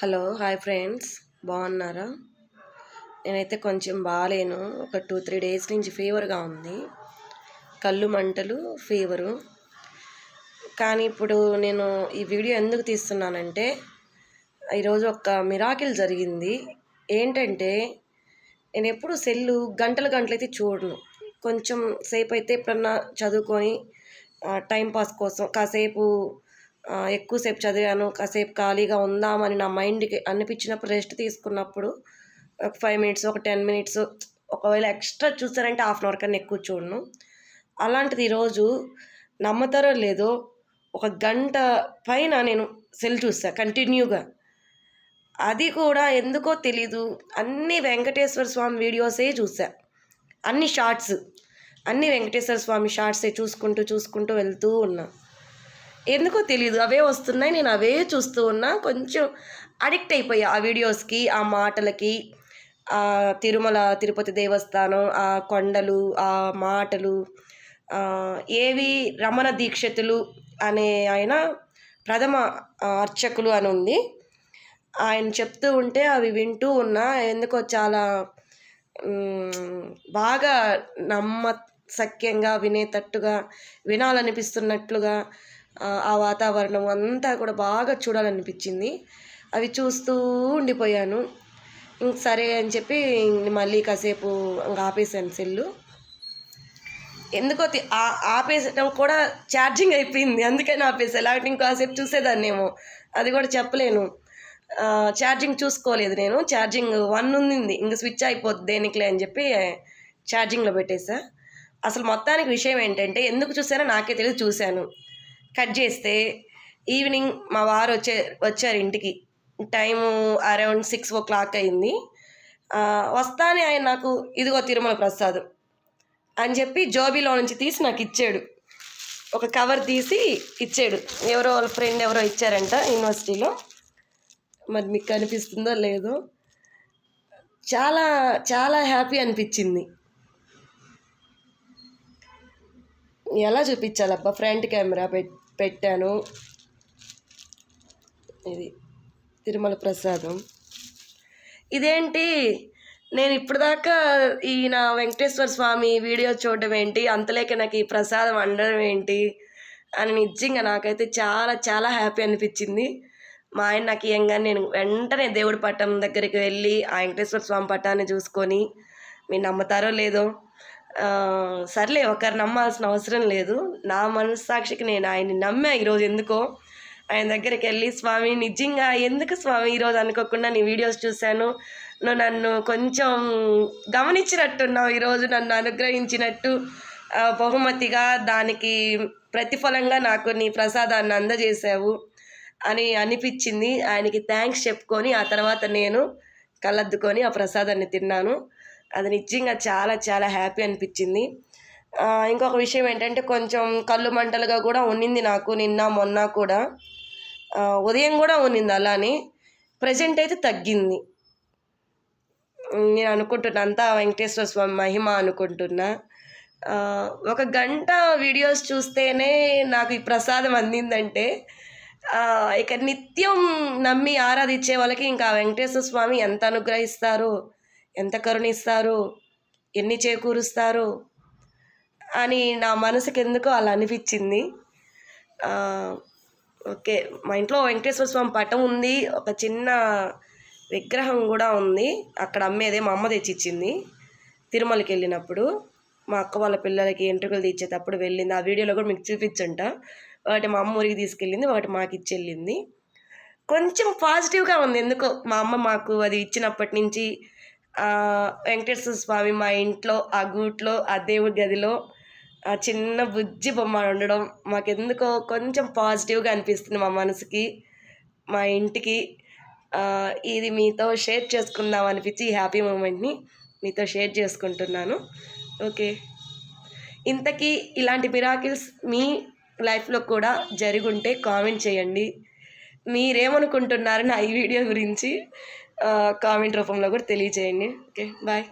Hello hi friends. బాగున్నారా? నేనైతే కొంచెం బాగాలేను. ఒక టూ త్రీ డేస్ నుంచి ఫీవర్గా ఉంది. కళ్ళు మంటలు ఫీవరు. కానీ ఇప్పుడు నేను ఈ వీడియో ఎందుకు తీస్తున్నానంటే ఈరోజు ఒక మిరాకిల్ జరిగింది. ఏంటంటే నేను ఎప్పుడు సెల్లు గంటలు గంటలైతే చూడను. కొంచెం సేపు అయితే ఎప్పుడన్నా చదువుకొని టైంపాస్ కోసం కాసేపు ఎక్కువసేపు చదివాను కాసేపు ఖాళీగా ఉందామని నా మైండ్కి అనిపించినప్పుడు రెస్ట్ తీసుకున్నప్పుడు ఒక ఫైవ్ మినిట్స్ ఒక టెన్ మినిట్స్ ఒకవేళ ఎక్స్ట్రా చూస్తారంటే హాఫ్ అన్ అవర్ కన్నా ఎక్కువ చూడను. అలాంటిది ఈరోజు నమ్మతారో లేదో ఒక గంట పైన నేను సెల్ చూసా కంటిన్యూగా. అది కూడా ఎందుకో తెలీదు అన్ని వెంకటేశ్వర స్వామి వీడియోసే చూసా. అన్ని షార్ట్స్ అన్ని వెంకటేశ్వర స్వామి షార్ట్సే చూసుకుంటూ చూసుకుంటూ వెళ్తూ ఉన్నా. ఎందుకో తెలియదు అవే వస్తున్నాయి. నేను అవే చూస్తూ ఉన్నా. కొంచెం అడిక్ట్ అయిపోయా ఆ వీడియోస్కి ఆ మాటలకి. ఆ తిరుమల తిరుపతి దేవస్థానం ఆ కొండలు ఆ మాటలు ఏవి రమణ దీక్షితులు అనే ఆయన ప్రథమ అర్చకులు అని ఉంది. ఆయన చెప్తూ ఉంటే అవి వింటూ ఉన్నా. ఎందుకో చాలా బాగా నమ్మ సఖ్యంగా వినేటట్టుగా వినాలనిపిస్తున్నట్లుగా ఆ వాతావరణం అంతా కూడా బాగా చూడాలనిపించింది. అవి చూస్తూ ఉండిపోయాను. ఇంక సరే అని చెప్పి మళ్ళీ కాసేపు ఇంకా ఆపేసాను సెల్లు. ఎందుకో ఆపేసడం కూడా ఛార్జింగ్ అయిపోయింది. అందుకని ఆపేసా. లేకపోతే ఇంకోసేపు చూసేదాన్నేమో. అది కూడా చెప్పలేను. ఛార్జింగ్ చూసుకోలేదు నేను. ఛార్జింగ్ వన్ ఉంది ఇంక స్విచ్ అయిపోద్ది దేనికిలే అని చెప్పి ఛార్జింగ్లో పెట్టేసా. అసలు మొత్తానికి విషయం ఏంటంటే ఎందుకు చూసానో నాకే తెలియదు చూశాను. కట్ చేస్తే ఈవినింగ్ మా వారు వచ్చే వచ్చారు ఇంటికి. Time around six o'clock అయింది. వస్తానే ఆయన నాకు ఇదిగో తిరుమల ప్రసాదం అని చెప్పి జోబీలో నుంచి తీసి నాకు ఇచ్చాడు. ఒక కవర్ తీసి ఇచ్చాడు. ఎవరో వాళ్ళ ఫ్రెండ్ ఎవరో ఇచ్చారంట యూనివర్సిటీలో. మరి మీకు కనిపిస్తుందో లేదో. చాలా చాలా హ్యాపీ అనిపించింది. ఎలా చూపించాలబ్బా? ఫ్రంట్ కెమెరా పెట్టాను. ఇది తిరుమల ప్రసాదం. ఇదేంటి? నేను ఇప్పటిదాకా ఈయన వెంకటేశ్వర స్వామి వీడియో చూడడం ఏంటి? అంతలేక నాకు ఈ ప్రసాదం వండడం ఏంటి? అని నిజంగా నాకైతే చాలా చాలా హ్యాపీ అనిపించింది. మా ఆయన నాకు ఏంగా నేను వెంటనే దేవుడి పట్టం దగ్గరికి వెళ్ళి ఆ వెంకటేశ్వర స్వామి పట్టాన్ని చూసుకొని మీరు నమ్ముతారో లేదో సర్లే ఒకరు నమ్మాల్సిన అవసరం లేదు. నా మనస్సాక్షికి నేను ఆయన్ని నమ్మా ఈరోజు ఎందుకో? ఆయన దగ్గరికి వెళ్ళి స్వామి నిజంగా ఎందుకు స్వామి ఈరోజు అనుకోకుండా నీ వీడియోస్ చూశాను? నువ్వు నన్ను కొంచెం గమనించినట్టున్నావు ఈరోజు నన్ను అనుగ్రహించినట్టు. బహుమతిగా దానికి ప్రతిఫలంగా నాకు నీ ప్రసాదాన్ని అందజేశావు అని అనిపించింది. ఆయనకి థ్యాంక్స్ చెప్పుకొని ఆ తర్వాత నేను కలద్దుకొని ఆ ప్రసాదాన్ని తిన్నాను. అది నిజంగా చాలా చాలా హ్యాపీ అనిపించింది. ఇంకొక విషయం ఏంటంటే కొంచెం కళ్ళు మంటలుగా కూడా ఉన్నింది నాకు నిన్న మొన్న కూడా. ఉదయం కూడా ఉన్నింది అలానే. ప్రజెంట్ అయితే తగ్గింది. నేను అనుకుంటున్నా అంతా వెంకటేశ్వర స్వామి మహిమ అనుకుంటున్నా. ఒక గంట వీడియోస్ చూస్తేనే నాకు ఈ ప్రసాదం అందిందంటే ఇక నిత్యం నమ్మి ఆరాధించే వాళ్ళకి ఇంకా వెంకటేశ్వర స్వామి ఎంత అనుగ్రహిస్తారు ఎంత కరుణిస్తారు ఎన్ని చేకూరుస్తారు అని నా మనసుకి ఎందుకో అలా అనిపించింది. ఓకే మా ఇంట్లో వెంకటేశ్వర స్వామి పటం ఉంది ఒక చిన్న విగ్రహం కూడా ఉంది అక్కడ అమ్మేదే మా అమ్మ తెచ్చిచ్చింది తిరుమలకి వెళ్ళినప్పుడు. మా అక్క వాళ్ళ పిల్లలకి ఎంట్రుకలు తీసేటప్పుడు వెళ్ళింది ఆ వీడియోలో కూడా మీకు చూపించుంటా. ఒకటి మా అమ్మ ఊరికి తీసుకెళ్ళింది ఒకటి మాకు ఇచ్చి వెళ్ళింది కొంచెం పాజిటివ్గా ఉంది ఎందుకో మా అమ్మ మాకు అది ఇచ్చినప్పటి నుంచి వెంకటేశ్వర స్వామి మా ఇంట్లో ఆ గూట్లో ఆ దేవుడి గదిలో ఆ చిన్న బుజ్జి బొమ్మ ఉండడం మాకెందుకో కొంచెం పాజిటివ్గా అనిపిస్తుంది మా మనసుకి మా ఇంటికి. ఇది మీతో షేర్ చేసుకుందాం అనిపించి ఈ హ్యాపీ మూమెంట్ని మీతో షేర్ చేసుకుంటున్నాను. ఓకే. ఇంతకీ ఇలాంటి మిరాకిల్స్ మీ లైఫ్లో కూడా జరుగుంటే కామెంట్ చేయండి. మీరేమనుకుంటున్నారు నా ఈ వీడియో గురించి కామెంట్ రూపంలో కూడా తెలియజేయండి. Okay bye.